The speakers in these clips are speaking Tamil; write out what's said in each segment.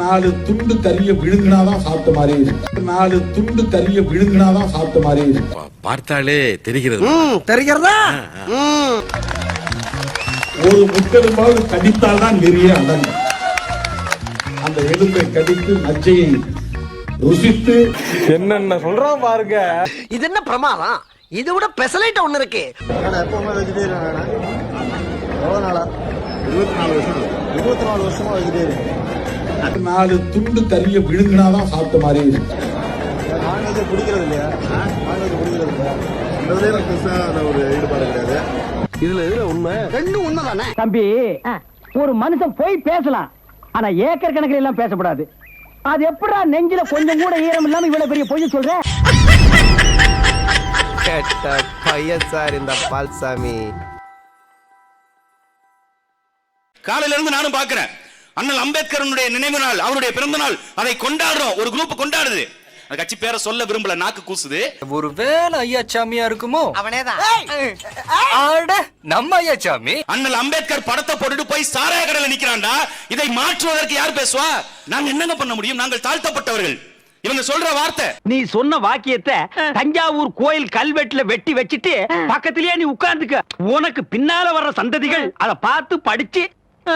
நாலு துண்டு கறிய விழுங்கினாதான் சாப்பிட்ட மாதிரி இருக்கு. நாலு துண்டு கறிய விழுங்கினாதான் சாப்பிட்ட மாதிரி இருக்கு. பார்த்தாலே தெரிகிறது. தெரிகிறதா? ஒரு முட்டெலும்பாவது கடித்தால் தான் நெறிய அடங்கும். அந்த எலும்பை கடித்து மஜ்ஜையை ருசித்து என்னென்ன சொல்றான் பாருங்க. இது என்ன பிரமாதம்? இது விட பெசலைட் ஒண்ணு இருக்கு. எப்பவுமே வெஜிடேரியன் நாளா? இருபத்தி நாலு வருஷம்? இருபத்தி நாலு வருஷமா வெஜிடேரியன் நாலு துண்டு கறிய விழுங்கினாதான் சாப்பிட்ட மாதிரி இருக்கு. நான்வெஜ் பிடிக்கிறது இல்லையா? நான்வெஜ் பிடிக்கிறது இல்லையா? அதுலேயே எனக்கு பெருசாக ஒரு ஈடுபாடு கிடையாது. ரெண்டும் உண்மைதானே? தம்பி ஒரு மனுஷன் போய் பேசலாம். ஆனா ஏக்கர் கணக்கில் எல்லாம் பேசக்கூடாது அது எப்படா நெஞ்சில கொஞ்சம் கூட ஈரம் இல்லாம இவ்வளவு பெரிய பொய் சொல்ற? கெட்ட பையன் சார் இந்த பால்சாமி. காலையில இருந்து நானும் பாக்குறேன். அண்ணல் அம்பேத்கரனுடைய நினைவு நாள் அவருடைய பிறந்த நாள் அதை கொண்டாடுறோம். ஒரு குரூப் கொண்டாடுது. அந்த கட்சி பேரை சொல்ல விரும்பல நாக்கு கூசுது. ஒரு வேலை ஐயா சாமியா இருக்குமோ? அவனேதான். நம்ம ஐயா சாமி அண்ணல் அம்பேத்கர் படத்தை போட்டுட்டு போய் சாராய கடையில நிக்கிறான்டா. இதை மாற்றுவதற்கு யார் பேசுவா? நாங்க என்னங்க பண்ண முடியும்? நாங்கள் தாழ்த்தப்பட்டவர்கள். இவங்க சொல்ற வார்த்தை. நீ சொன்ன வாக்கியத்தை தஞ்சாவூர் கோயில் கல்வெட்டுல வெட்டி வச்சிட்டு பக்கத்திலேயே நீ உட்கார்ந்துக்க. உனக்கு பின்னால வர்ற சந்ததிகள் அதை பார்த்து படிச்சு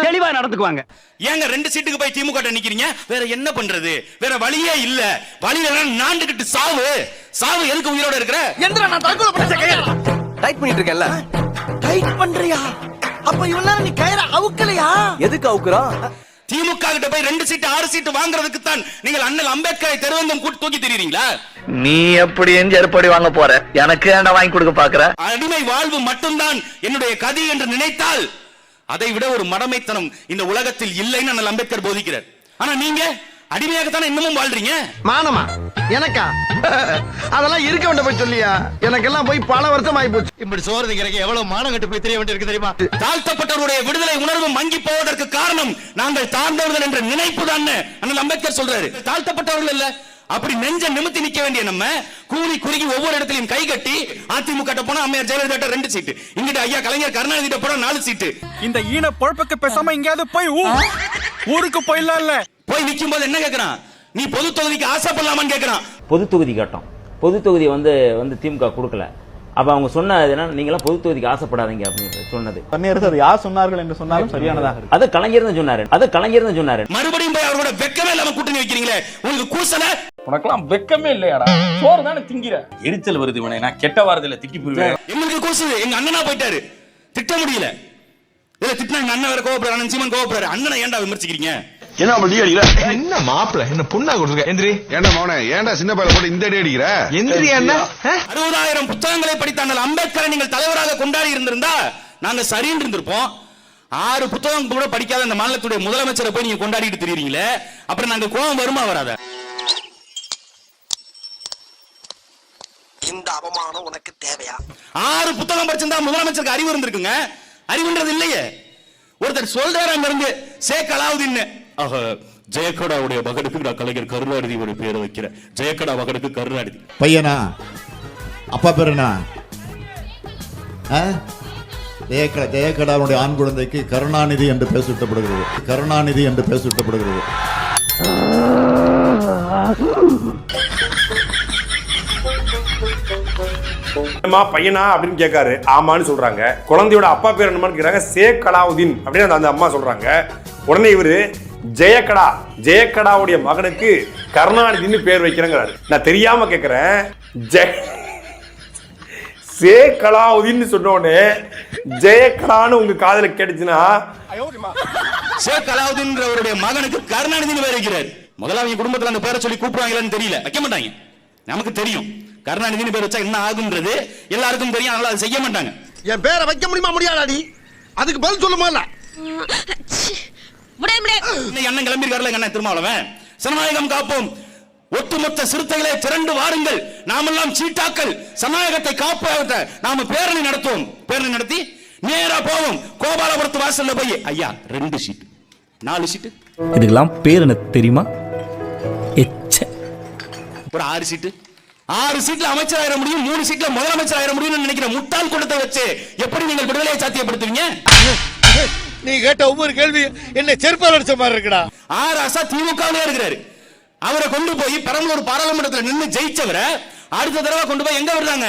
தெளிவா நடந்துக்குவாங்க. ஏங்க ரெண்டு சீட்டுக்கு போய் திமுக நிக்கிறீங்க? வேற என்ன பண்றது? வேற வழியே இல்ல. வழி இல்லைன்னா நாண்டுகிட்டு சாவு. சாவு எதுக்கு உயிரோட இருக்கிற? எந்திரா நான் தற்கொலை பண்ண டைட் பண்ணிட்டு இருக்கேன்ல. டைட் பண்றியா? அப்ப இவ்வளவு நீ கயிற அவுக்கலையா? எதுக்கு அவுக்குறோம் திமுக கிட்ட போய் ரெண்டு சீட்டு ஆறு சீட்டு வாங்குறதுக்கு தான் நீங்கள் அண்ணல் அம்பேத்கரை தெருவந்தம் கூட்டி தூக்கி தெரியுறீங்களா? நீ எப்படி எந்த ஏற்பாடு வாங்க போற? எனக்கு ஏன்டா வாங்கி கொடுக்க பாக்குற? அடிமை வாழ்வு மட்டும்தான் என்னுடைய கதி என்று நினைத்தால் அதை விட ஒரு மடமைத்தனம் இந்த உலகத்தில் இல்லைன்னு அண்ணல் அம்பேத்கர் போதிக்கிறார். ஆனா நீங்க அடிமையாகத்தானே இன்னமும் வாழ்றீங்க? மானமா? எனக்கா? அதெல்லாம் இருக்க வேண்ட போய் சொல்லியா? எனக்கெல்லாம் போய் பல வருஷம் ஆகி போச்சு. இப்படி சோறு திங்கிறக்கு எவ்வளவு மானம் கட்டு போய் தெரிய வேண்டியிருக்கு தெரியுமா? தாழ்த்தப்பட்டவருடைய விடுதலை உணர்வு மங்கி போவதற்கு காரணம் நாங்கள் தாழ்ந்தவர்கள் என்ற நினைப்பு தான் அண்ணல் அம்பேத்கர் சொல்றாரு. தாழ்த்தப்பட்டவர்கள் இல்ல. அப்படி நெஞ்ச நிமித்தி நிக்க வேண்டிய நம்ம கூலி குறுகி ஒவ்வொரு இடத்திலையும் கை கட்டி அதிமுக போனா அம்மையார் ஜெயலலிதா ரெண்டு சீட்டு. இங்கிட்ட ஐயா கலைஞர் கருணாநிதி போனா நாலு சீட்டு. இந்த ஈன பொழப்புக்கு பேசாம எங்கேயாவது போய் ஊருக்கு போயிடலாம்ல போய் நிக்கும் போது என்ன கேக்குறான்? நீ பொது தொகுதிக்கு ஆசைப்படலாமான்னு கேக்குறான். பொது தொகுதி கேட்டோம். பொது தொகுதி வந்து வந்து திமுக கொடுக்கல. அப்ப அவங்க சொன்னது என்ன நீங்களாம் பொது தொகுதிக்கு ஆசைப்படாதீங்க அப்படின்னு சொன்னது. தண்ணீர் அது யார் சொன்னார்கள் என்று சொன்னாலும் சரியானதாக இருக்கு அதை கலைஞர் தான் சொன்னாரு. அதை கலைஞர் தான் சொன்னாரு. மறுபடியும் போய் அவரோட வெக்கமே இல்லாம கூட்டணி வைக்கிறீங்களே. உங்களுக்கு கூசல உனக்கெல்லாம் வெக்கமே இல்லையாடா? சோறு தானே திங்கிற எரிச்சல் வருது இவனை. நான் கெட்ட வாரத்துல திட்டி போயிருவேன் எங்களுக்கு கூசுது எங்க அண்ணனா போயிட்டாரு. திட்ட முடியல. இல்ல திட்டினா எங்க அண்ணன் வேற கோவப்படுறாரு அண்ணன் சீமன் கோவப்படுறாரு. அண்ணனை ஏன்டா விமர்சிக்கிறீங்க? என்ன அடிக்கிற? என்ன மாப்பிள? என்ன புண்ணா கொடுத்துருக்க? எந்திரி. ஏன்டா மௌனே ஏன்டா சின்ன பையல போட்டு இந்த அடி அடிக்கிற? எந்திரி என்ன? அறுபதாயிரம் புத்தகங்களை படித்த அண்ணல் அம்பேத்கரை நீங்கள் தலைவராக கொண்டாடி இருந்திருந்தா நாங்க சரின்னு இருந்திருப்போம். ஆறு புத்தகம் கூட படிக்காத அந்த மாநிலத்துடைய முதலமைச்சரை போய் நீங்க கொண்டாடிட்டு தெரியுறீங்களே. அப்புறம் நாங்க கோபம் வருமா வராத? இந்த அவமானம் உனக்கு தேவையா? ஆறு புத்தகம் படிச்சிருந்தா முதலமைச்சருக்கு அறிவு இருந்திருக்குங்க. அறிவுன்றது இல்லையே. ஒருத்தர் சொல்றாரு அங்க இருந்து ஷேக் அலாவுதீன் ஜெயக்கடாவுடைய மகனுக்கு நான் கலைஞர் கருணாநிதி ஒரு பேரை வைக்கிறேன். ஜெயக்கடா மகனுக்கு கருணாநிதி. பையனா? அப்பா பேர் என்ன ஜெயக்கடா ஜெயக்கடாவுடைய ஆண் குழந்தைக்கு கருணாநிதி என்று பேசூட்டப்படுகிறது கருணாநிதி என்று பேசூட்டப்படுகிறது அம்மா பையனா அப்படின்னு கேட்காரு. ஆமான்னு சொல்றாங்க. குழந்தையோட அப்பா பேர் என்னமான்னு கேக்குறாங்க சே கலாவுதீன் அப்படின்னு அந்த- அம்மா சொல்றாங்க. உடனே இவரு ஜெயக்கடா ஜெயக்கடாவுடைய மகனுக்கு கருணாநிதினு பேர் வைக்கிறேங்கிறாரு. நான் தெரியாம கேட்குறேன். ஜெய சே கலாவுதீன் சொன்ன உடனே ஜெயக்கடான்னு உங்க காதல கேட்டுச்சுன்னா ஷேக் கலாவுதீன்றவருடைய மகனுக்கு கருணாநிதினு பேர் வைக்கிறார். முதல்ல அவங்க குடும்பத்துல அந்த பேரை சொல்லி கூப்பிடுவாங்களான்னு தெரியல. வைக்க மாட்டாங்க. நமக்கு தெரியும். கருணாநிதினு பேர் வச்சா என்ன ஆகுன்றது எல்லாருக்கும் தெரியும் அதனால அதை செய்ய மாட்டாங்க. என் பேரை வைக்க முடியுமா முடியாதாடி? அதுக்கு பதில் சொல்லுமா இல்ல? அண்ணன் கிளம்பியிருக்காருல அண்ணன் திருமாவளவன்? சனநாயகம் காப்போம். ஒட்டுமொத்த சிறுத்தைகளே திரண்டு வாருங்கள். நாமெல்லாம் சீட்டாக்கள். சனாயகத்தை காப்பாற்ற நாம பேரணி நடத்துவோம். பேரணி நடத்தி நேரா போவோம். கோபாலபுரத்து வாசல்ல போய் ஐயா ரெண்டு சீட்டு. நாலு சீட்டு. இதுக்கெல்லாம் பேர் என்ன தெரியுமா? எச்ச. ஒரு ஆறு சீட்டு. ஆறு சீட்ல அமைச்சர் ஆயிர முடியும் மூணு சீட்ல முதலமைச்சர் ஆயிர முடியும்னு நினைக்கிற முட்டாள் கூட்டத்தை வச்சு எப்படி நீங்கள் விடுதலையை சாத்தியப்படுத்துவீங்க? நீ கேட்ட ஒவ்வொரு கேள்வி என்ன செருப்பால் அடிச்ச மாதிரி இருக்குடா. ஆர் ஆசா திமுகவிலே இருக்கிறாரு. அவரை கொண்டு போய் பெரம்பலூர் பாராளுமன்றத்தில் நின்னு ஜெயிச்சவரை அடுத்த தடவை கொண்டு போய் எங்க விடுறாங்க?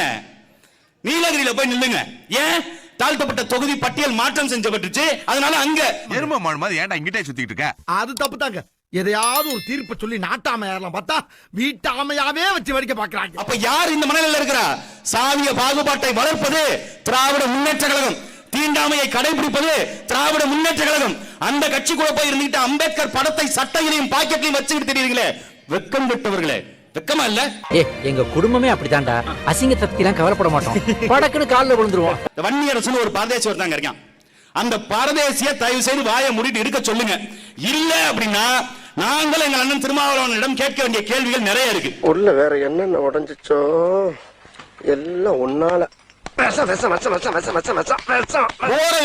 நீலகிரியில போய் நில்லுங்க. ஏன்? தாழ்த்தப்பட்ட தொகுதி பட்டியல் மாற்றம் செஞ்சப்பட்டுச்சு. அதனால அங்க எரும மாடு மாதிரி ஏன்டா இங்கிட்டே சுத்திட்டு இருக்க? அது தப்பு தாங்க. எதையாவது ஒரு தீர்ப்பை சொல்லி நாட்டாம பார்த்தா வீட்டாமையாவே வச்சு வடிக்க பாக்குறாங்க அப்ப யார் இந்த மனநிலையில் இருக்கிறா? சாதிய பாகுபாட்டை வளர்ப்பது திராவிட முன்னேற்ற கழகம். தீண்டாமையை கடைபிடிப்பது திராவிட முன்னேற்ற கழகம். அந்த கட்சி கூட போய் இருந்துட்டு அம்பேத்கர் படத்தை சட்டையிலையும் பாக்கெட்லையும் வச்சுக்கிட்டு தெரியுங்களே வெக்கம் விட்டவர்களே. வெக்கமா இல்ல? ஏ எங்க குடும்பமே அப்படித்தான்டா. அசிங்கத்தை பத்தி எல்லாம் கவலைப்பட மாட்டோம். படக்குன்னு காலில் விழுந்துருவோம். இந்த வன்னி அரசுன்னு ஒரு பரதேசி ஒருத்தாங்க இருக்கான். அந்த பரதேசிய தயவு செய்து வாயை மூடிட்டு இருக்க சொல்லுங்க. இல்ல அப்படின்னா நாங்கள் எங்கள் அண்ணன் திருமாவளவனிடம் கேட்க வேண்டிய கேள்விகள் நிறைய இருக்கு. உள்ள வேற என்னென்ன உடஞ்சிச்சோ? எல்லாம் ஒன்னால போற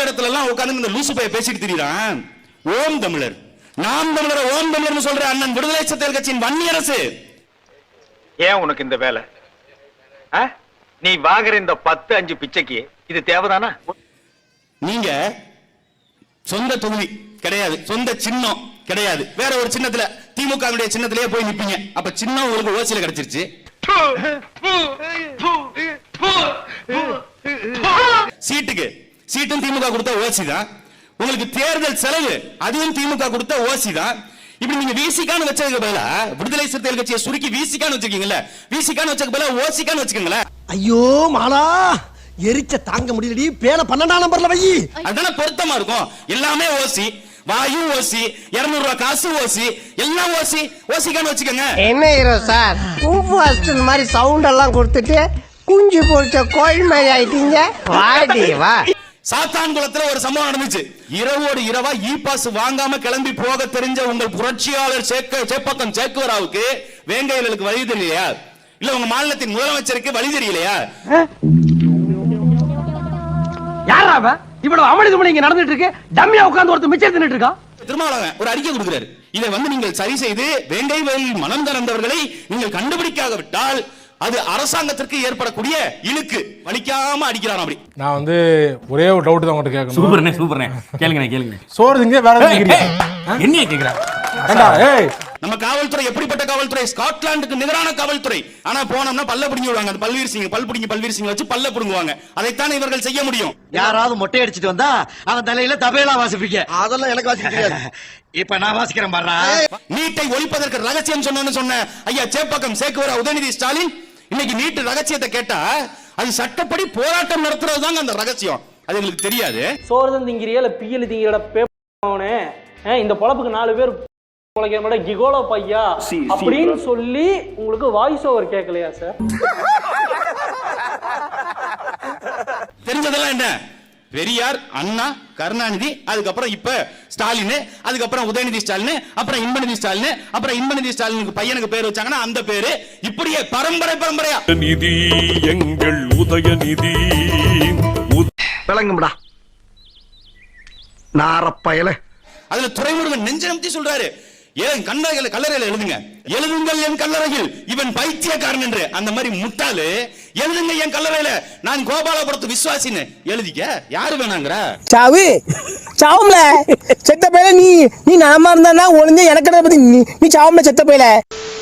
இடத்துல எல்லாம் உட்காந்து இந்த லூசு பைய பேசிட்டு திரியிறான். ஓம் தமிழர். நாம் தமிழர் ஓம் தமிழர்னு சொல்ற அண்ணன் விடுதலை சிறுத்தைகள் கட்சியின் ஏன் உனக்கு இந்த வேலை? நீ வாங்குற இந்த பத்து அஞ்சு பிச்சைக்கு இது தேவைதானா? நீங்க சொந்த தொகுதி கிடையாது. சொந்த சின்னம். கிடையாது. வேற ஒரு சின்னத்துல திமுக சின்னத்திலேயே போய் நிப்பீங்க. அப்ப சின்னம் உங்களுக்கு ஓசியில கிடைச்சிருச்சு. சீட்டுக்கு. சீட்டும் திமுக கொடுத்த ஓசி தான். உங்களுக்கு தேர்தல் செலவு அதுவும் திமுக கொடுத்த ஓசி தான். இப்படி நீங்க விசிகான்னு வச்சதுக்கு பதிலா விடுதலை சிறுத்தைகள் கட்சியை சுருக்கி விசிகான்னு வச்சிருக்கீங்கல்ல. விசிகான்னு வச்சதுக்கு பதிலா ஓசிகான்னு வச்சுக்கோங்களேன். ஐயோ மாலா! எரிச்ச தாங்க முடியலடி. பேன பன்னெண்டாம் நம்பர்ல வை. அதுதானே பொருத்தமா இருக்கும். எல்லாமே ஓசி. வாயு ஓசி இருநூறு ரூபாய் காசு ஓசி எல்லாம் ஓசி ஓசிக்கான்னு வச்சுக்கோங்க. என்ன ஹீரோ சார்? கும்பு அஸ்டன் மாதிரி சவுண்ட் எல்லாம் கொடுத்துட்டு குஞ்சு பொறிச்ச கோழி மாதிரி ஆயிட்டீங்க. வாடி வா. சாத்தான் குளத்துல ஒரு சம்பவம் நடந்துச்சு. இரவோடு இரவா இ பாஸ் வாங்காம கிளம்பி போக தெரிஞ்ச உங்கள் புரட்சியாளர் சேக்க சேப்பக்கம் சேக்குவராவுக்கு வேங்கையலுக்கு வழி தெரியலையா? இல்ல உங்க மாநிலத்தின் முதலமைச்சருக்கு வழி தெரியலையா? யாரா அவன் இவ்வளவு அமளி துமளி இங்க நடந்துட்டு இருக்கு. டம்மியா உட்கார்ந்து ஒருத்தர் மிச்சம் தின்னுட்டு இருக்கான் திருமாவளவன் ஒரு அறிக்கை கொடுக்கிறாரு. இதை வந்து நீங்கள் சரி செய்து வேங்கை வயலில் மனம் திறந்தவர்களை நீங்கள் கண்டுபிடிக்காக விட்டால் அது அரசாங்கத்திற்கு ஏற்படக்கூடிய இழுக்கு. வலிக்காம அடிக்கிறான் அப்படி. நான் வந்து ஒரே ஒரு டவுட் தான் உங்கள்கிட்ட கேட்கணும். சூப்பர்ண்ணே சூப்பர்ண்ணே. கேளுங்கண்ணே கேளுங்க சோறு திங்க வேற? என்னைய கேக்குறா? ஏய் நம்ம காவல்துறை எப்படிப்பட்ட காவல்துறை? ஸ்காட்லாந்துக்கு நிகரான காவல்துறை. ஆனா போனோம்னா பல்ல பிடிங்கி விடுவாங்க. அந்த பல்வீர் சிங் பல் பிடிங்கி பல்வீர் சிங் வச்சு பல்ல பிடுங்குவாங்க. அதைத்தான் இவர்கள் செய்ய முடியும்? யாராவது மொட்டை அடிச்சிட்டு வந்தா அவன் தலையில தபேலா வாசிப்பீங்க. அதெல்லாம் எனக்கு வாசிக்க தெரியாது. இப்ப நான் வாசிக்கிறேன் பாரு நீட்டை ஒழிப்பதற்கு ரகசியம் சொன்னோன்னு சொன்ன ஐயா சேப்பாக்கம் சேக்குவரா உதயநிதி ஸ்டாலின் இன்னைக்கு நீட்டு ரகசியத்தை கேட்டா அது சட்டப்படி போராட்டம் நடத்துறது தாங்க அந்த ரகசியம். அது எங்களுக்கு தெரியாது. சோறு திங்கிறியா இல்ல பியல் திங்கிறட பேப்பனே இந்த பொழப்புக்கு நாலு பேர் கிகோலோ பையா? அப்படின்னு சொல்லி உங்களுக்கு வாய்ஸ் ஓவர் கேட்கலையா சார் தெரிஞ்சதெல்லாம் என்ன? பெரியார் அண்ணா கருணாநிதி அதுக்கப்புறம் இப்ப ஸ்டாலின் அதுக்கப்புறம் உதயநிதி ஸ்டாலின் அப்புறம் இன்பநிதி ஸ்டாலின் அப்புறம் இன்பநிதி ஸ்டாலினுக்கு பையனுக்கு பேர் வச்சாங்கன்னா அந்த பேரு இப்படியே பரம்பரை பரம்பரையா. நிதி எங்கள் உதயநிதி. விளங்கும்டா. நாரப்பயல. அதுல துறைமுருகன் நெஞ்சனம்தி சொல்றாரு. ஏன் கண்ணறையில கல்லறையில எழுதுங்க? எழுதுங்கள் என் கல்லறையில். இவன் பைத்தியக்காரன் என்று. அந்த மாதிரி முட்டாளு. எழுதுங்க என் கல்லறையில. நான் கோபாலபுரத்து விசுவாசின்னு. எழுதிக்க. யாரு வேணாங்கிற? சாவு. சாவும்ல. செத்த பையல நீ நீ நாம இருந்தா ஒளிஞ்ச எனக்கு பத்தி நீ நீ சாவும்ல செத்த பையல.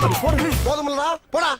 போதுமில்லடா போடா